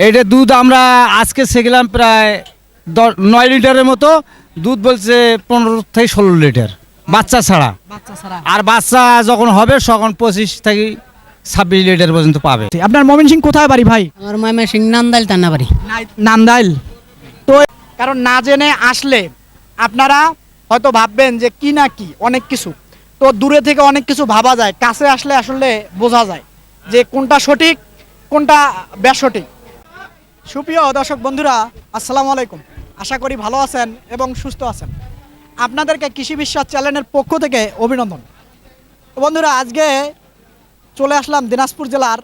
এটা দুধ আমরা আজকে সেগলাম প্রায় নয় লিটারের মতো। দুধ বলছে পনেরো থেকে ষোলো লিটার বাচ্চা ছাড়া। ছাড়া। আর বাচ্চা যখন হবে তখন পঁচিশ থেকে ছাব্বিশ লিটার পর্যন্ত পাবে। আপনার মমিন সিং কোথায় বাড়ি ভাই? আমার মামা সিং নান্দাইল টান্নাবাড়ি নান্দাইল। তো কারণ না জেনে আসলে আপনারা হয়তো ভাববেন যে কি না কি অনেক কিছু। তো দূরে থেকে অনেক কিছু ভাবা যায় কাছে আসলে আসলে বোঝা যায় যে কোনটা সঠিক কোনটা বেসঠিক। সুপ্রিয় দর্শক বন্ধুরা, আসসালামু আলাইকুম। আশা করি ভালো আছেন এবং সুস্থ আছেন। আপনাদেরকে কৃষি বিশ্বাস চ্যানেলের পক্ষ থেকে অভিনন্দন। বন্ধুরা, আজকে চলে আসলাম দিনাজপুর জেলার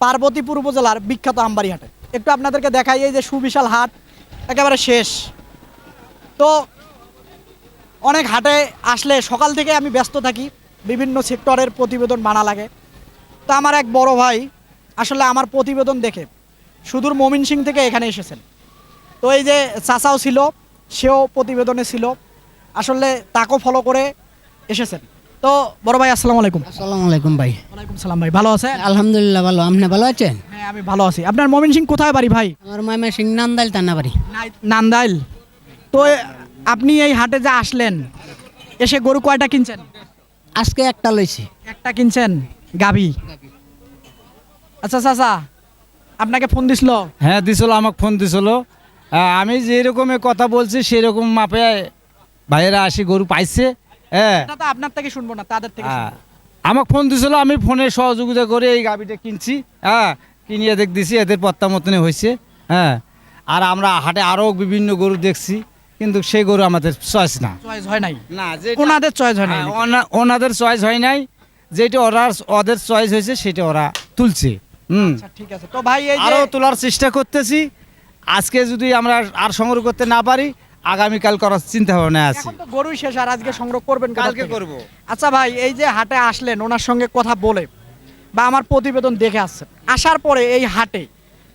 পার্বতীপুর উপজেলার বিখ্যাত আমবাড়ি হাটে একটু আপনাদেরকে দেখাই এই যে সুবিশাল হাট, একেবারে শেষ। তো অনেক হাটে আসলে সকাল থেকে আমি ব্যস্ত থাকি, বিভিন্ন সেক্টরের প্রতিবেদন বানা লাগে। তো আমার এক বড় ভাই আসলে আমার প্রতিবেদন দেখে সুদূর মমিন সিং থেকে এখানে এসেছেন। তো এই যে চাচাও ছিল সেও প্রতিবেদনে ছিল আসলে তাকেও ফলো করে এসেছেন। তো বড় ভাই আসসালামু আলাইকুম। আসসালামু আলাইকুম ভাই। ওয়ালাইকুম সালাম ভাই ভালো আছেন? আলহামদুলিল্লাহ ভালো। আপনি ভালো আছেন? হ্যাঁ আমি ভালো আছি। আপনার মমিন সিং কোথায় বাড়ি ভাই? আমার মামা সিং নান্দাইল টান্নাবাড়ি নান্দাইল। তো আপনি এই হাটে যে আসলেন এসে গরু কয়টা কিনছেন? আজকে একটা লইছি। একটা কিনছেন গাভী। আচ্ছা চাচা আপনাকে ফোন দিছিল? হ্যাঁ দিছিল আমাকে ফোন দিছিল। আমি যেরকমের কথা বলছি সেরকম মাপে ভাইয়েরা আসি গরু পাইছে হ্যাঁ। আপনার থেকে শুনব না তাদের থেকে হ্যাঁ। আমাকে ফোন দিছিল আমি ফোনে সহযোগিতা করে এই গাবিটা কিনছি হ্যাঁ। কিনিয়ে দেখ দিছি এদের পত্তা মতনে হয়েছে হ্যাঁ। আর আমরা হাটে আরও বিভিন্ন গরু দেখছি কিন্তু সেই গরু আমাদের চয়েস না। চয়েস হয় নাই? না যে ওনাদের চয়েস হয় নাই হ্যাঁ, ওনা- ওনাদের চয়েস হয় নাই। যেটা ওরা ওদের চয়েস হয়েছে সেটা ওরা তুলছে। হুম। আচ্ছা ঠিক আছে। তো ভাই এই আরও তোলার চেষ্টা করতেছি। আজকে যদি আমরা আর সংগ্রহ করতে না পারি আগামীকাল করার চিন্তা ভাবনা আছে। এখন তো গরুই শেষ আর আজকে সংগ্রহ করবেন কালকে করব। আচ্ছা ভাই এই যে হাটে আসলেন ওনার সঙ্গে কথা বলে বা আমার প্রতিবেদন দেখে আসছেন আসার পরে এই হাটে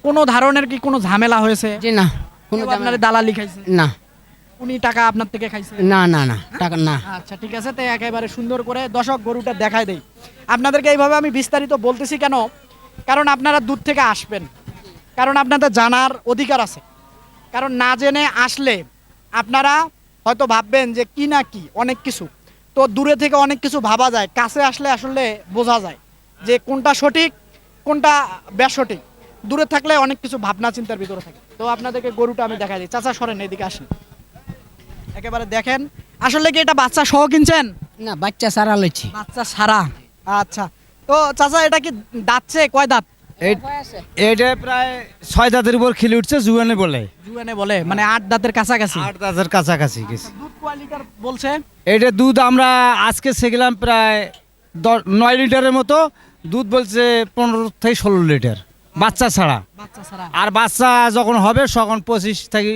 কোনো ধরনের কি কোনো ঝামেলা হয়েছে? জি না কোনো কেউ আপনার দালালি খাইছে? না। উনি টাকা আপনার থেকে খাইছে? না না না টাকা না। আচ্ছা ঠিক আছে তাই একেবারে সুন্দর করে দশক গরুটা দেখায় দেই। আপনাদেরকে এইভাবে আমি বিস্তারিত বলতেছি কেন? কারণ আপনারা দূর থেকে আসবেন। কারণ আপনাদের জানার অধিকার আছে। কারণ না জেনে আসলে আপনারা হয়তো ভাববেন যে কি না কি অনেক কিছু। তো দূরে থেকে অনেক কিছু ভাবা যায় কাছে আসলে আসলে বোঝা যায় যে কোনটা সঠিক কোনটা বেসঠিক। দূরে থাকলে অনেক কিছু ভাবনা চিন্তার ভিতরে থাকে। তো আপনাদেরকে গরুটা আমি দেখাই দিই। চাচা সরেন এদিকে আসেন। একেবারে দেখেন। আসলে কি এটা বাচ্চা সহ কিনছেন? না বাচ্চা সারা লইছি। বাচ্চা সারা? আচ্ছা। তো চাচা এটা কি দাঁতছে কয় দাঁত? এটা প্রায় ছয় দাঁতের উপর খিলে উঠছে জুয়ানে বলে। জুয়ানে বলে মানে আট দাঁতের কাছাকাছি। আট দাঁতের কাছাকাছি লিটার বলছে? এটা দুধ আমরা আজকে সেগলাম প্রায় নয় লিটারের মতো। দুধ বলছে পনেরো থেকে ষোলো লিটার বাচ্চা ছাড়া। বাচ্চা আর বাচ্চা যখন হবে তখন পঁচিশ থেকে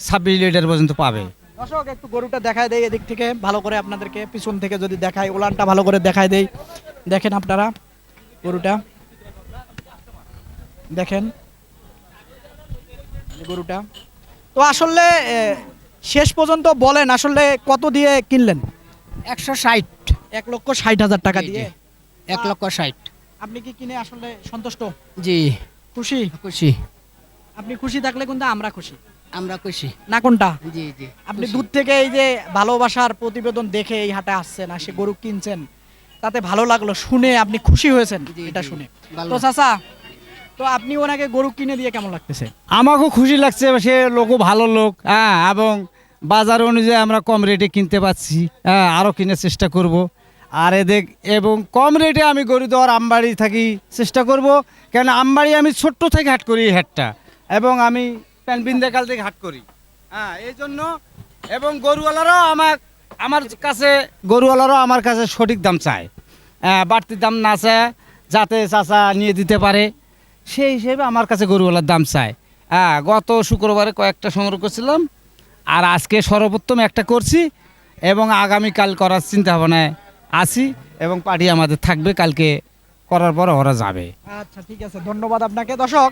ছাব্বিশ লিটার পর্যন্ত পাবে। দর্শক একটু গরুটা দেখায় দেয় এদিক থেকে ভালো করে আপনাদেরকে পিছন থেকে যদি দেখায় ওলানটা ভালো করে দেখায় দেই। দেখেন আপনারা গরুটা। দেখেন গরুটা। তো আসলে শেষ পর্যন্ত বলেন আসলে কত দিয়ে কিনলেন? একশো ষাট। এক লক্ষ ষাট হাজার টাকা দিয়ে। এক লক্ষ ষাট। আপনি কি কিনে আসলে সন্তুষ্ট? জি। খুশি? খুশি। আপনি খুশি থাকলে কিন্তু আমরা খুশি। আমরা খুশি। না কোনটা? জি জি আপনি দূর থেকে এই যে ভালোবাসার প্রতিবেদন দেখে এই হাটে আসছেন আর সে গরু কিনছেন তাতে ভালো লাগল শুনে আপনি খুশি হয়েছেন এটা শুনে। তো চাচা তো আপনি ওনাকে গরু কিনে দিয়ে কেমন লাগতেছে? আমাকেও খুশি লাগছে সে লোকও ভালো লোক হ্যাঁ এবং বাজার অনুযায়ী আমরা কম রেটে কিনতে পাচ্ছি হ্যাঁ আরও কেনার চেষ্টা করব। আর এদের এবং কম রেটে আমি গরু দেওয়ার আমবাড়ি থাকি চেষ্টা করব কেন আমবাড়ি আমি ছোট্ট থেকে হাট করি এই হাটটা এবং আমি প্যানবিন্দাকাল থেকে হাট করি। হ্যাঁ এই জন্য এবং গরুওয়ালারাও আমার আমার কাছে গরুওয়ালারাও আমার কাছে সঠিক দাম চায়। হ্যাঁ বাড়তি দাম না চায়, যাতে চাচা নিয়ে দিতে পারে। সেই হিসেবে আমার কাছে গরুওয়ালার দাম চায়। হ্যাঁ গত শুক্রবারে কয়েকটা সংগ্রহ করছিলাম, আর আজকে সর্বোত্তম একটা করছি এবং আগামীকাল করার চিন্তা ভাবনায় আছি এবং পার্টি আমাদের থাকবে, কালকে করার পর ওরা যাবে। আচ্ছা ঠিক আছে, ধন্যবাদ আপনাকে। দর্শক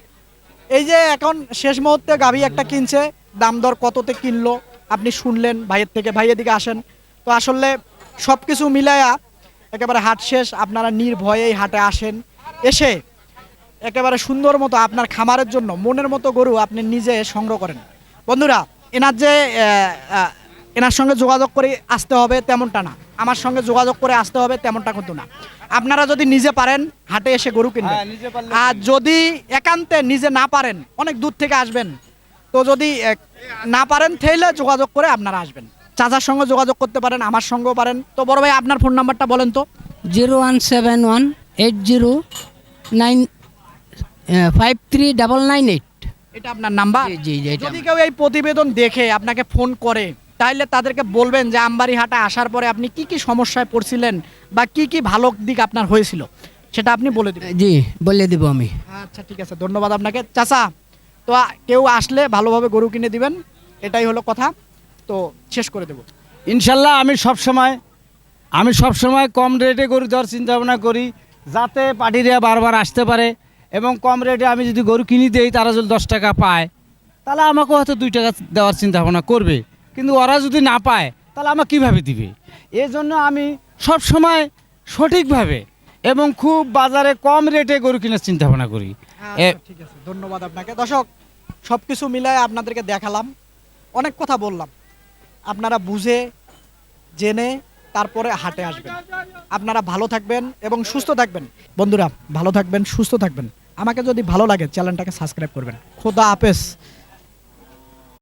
এই যে এখন শেষ মুহূর্তে গাভী একটা কিনছে, দাম দর কততে কিনলো? আপনি শুনলেন, ভাইয়ের থেকে, ভাইয়ের দিকে আসেন। তো আসলে সব কিছু মিলাইয়া একেবারে হাট শেষ, আপনারা নির্ভয়েই হাটে আসেন। এসে একেবারে সুন্দর মতো আপনার খামারের জন্য, মনের মতো গরু আপনি নিজে সংগ্রহ করেন। বন্ধুরা, এনার যে এনার সঙ্গে যোগাযোগ করে আসতে হবে তেমনটা না। আমার সঙ্গে যোগাযোগ করে আসতে হবে তেমনটা কিন্তু না। আপনারা যদি নিজে পারেন হাটে এসে গরু কিনবেন। হ্যাঁ, নিজে পারলে আর যদি একান্তে নিজে না পারেন অনেক দূর থেকে আসবেন। তো যদি না পারেন তাহলে যোগাযোগ করে আপনারা আসবেন। চাচার সঙ্গে যোগাযোগ করতে পারেন আমার সঙ্গেও পারেন। তো বড় ভাই আপনার ফোন নাম্বারটা বলেন তো। Zero one seven one eight zero nine five three double nine eight. এটা আপনার নাম্বার যদি কেউ এই প্রতিবেদন দেখে আপনাকে ফোন করে তাহলে তাদেরকে বলবেন যে আমবাড়ি হাটে আসার পরে আপনি কি কি সমস্যায় পড়ছিলেন বা কি কি ভালো দিক আপনার হয়েছিল? সেটা আপনি বলে দিবেন। জি বলে দিব আমি। আচ্ছা ঠিক আছে ধন্যবাদ আপনাকে। চাচা তো কেউ আসলে ভালোভাবে গরু কিনে দিবেন? এটাই হলো কথা। তো শেষ করে দেবো। ইনশাল্লাহ আমি সব সময় আমি সব সময় কম রেটে গরু দেওয়ার চিন্তা ভাবনা করি যাতে পার্টিরা বারবার আসতে পারে এবং কম রেটে আমি যদি গরু কিনি দেই তারা যদি দশ টাকা পায় তাহলে আমাকেও হয়তো দুই টাকা দেওয়ার চিন্তা ভাবনা করবে। কিন্তু ওরা যদি না পায় তাহলে আমাকে কীভাবে দিবে? এই জন্য আমি সব সময় সঠিকভাবে এবং খুব বাজারে কম রেটে গরু কেনার চিন্তা ভাবনা করি আচ্ছা, ঠিক আছে ধন্যবাদ আপনাকে। দর্শক সব কিছু মিলায় আপনাদেরকে দেখালাম অনেক কথা বললাম। আপনারা বুঝে জেনে তারপরে হাটে আসবেন। আপনারা ভালো থাকবেন এবং সুস্থ থাকবেন। বন্ধুরা ভালো থাকবেন সুস্থ থাকবেন। আমাকে যদি ভালো লাগে চ্যানেলটাকে সাবস্ক্রাইব করবেন। খোদা হাফেজ।